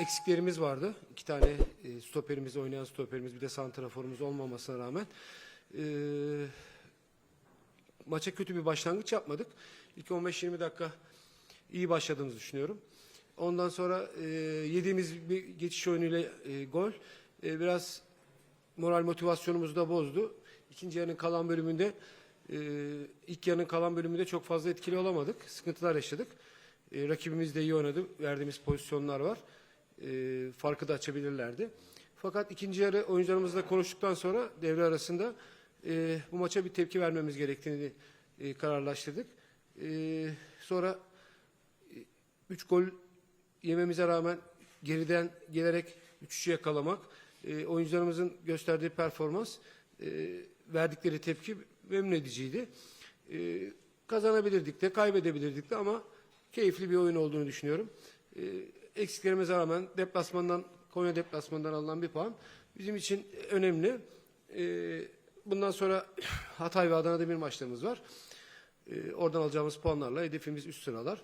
eksiklerimiz vardı. İki tane e, stoperimiz, oynayan stoperimiz, bir de santraforumuz olmamasına rağmen e, maça kötü bir başlangıç yapmadık. İlk 15-20 dakika iyi başladığımızı düşünüyorum. Ondan sonra e, yediğimiz bir geçiş oyunuyla e, gol e, biraz moral motivasyonumuzu da bozdu. İkinci yarının kalan bölümünde e, ilk yarının kalan bölümünde çok fazla etkili olamadık. Sıkıntılar yaşadık. E, rakibimiz de iyi oynadı. Verdiğimiz pozisyonlar var. E, farkı da açabilirlerdi. Fakat ikinci yarı oyuncularımızla konuştuktan sonra devre arasında e, bu maça bir tepki vermemiz gerektiğini e, kararlaştırdık. E, sonra 3 gol yememize rağmen geriden gelerek 3-3'ü yakalamak, e, oyuncularımızın gösterdiği performans, e, verdikleri tepki memnun ediciydi. E, kazanabilirdik de, kaybedebilirdik de ama keyifli bir oyun olduğunu düşünüyorum. E, eksiklerimize rağmen deplasmandan, Konya deplasmanından alınan bir puan bizim için önemli. E, bundan sonra Hatay ve Adana'da bir maçlarımız var. E, oradan alacağımız puanlarla hedefimiz üst sıralar.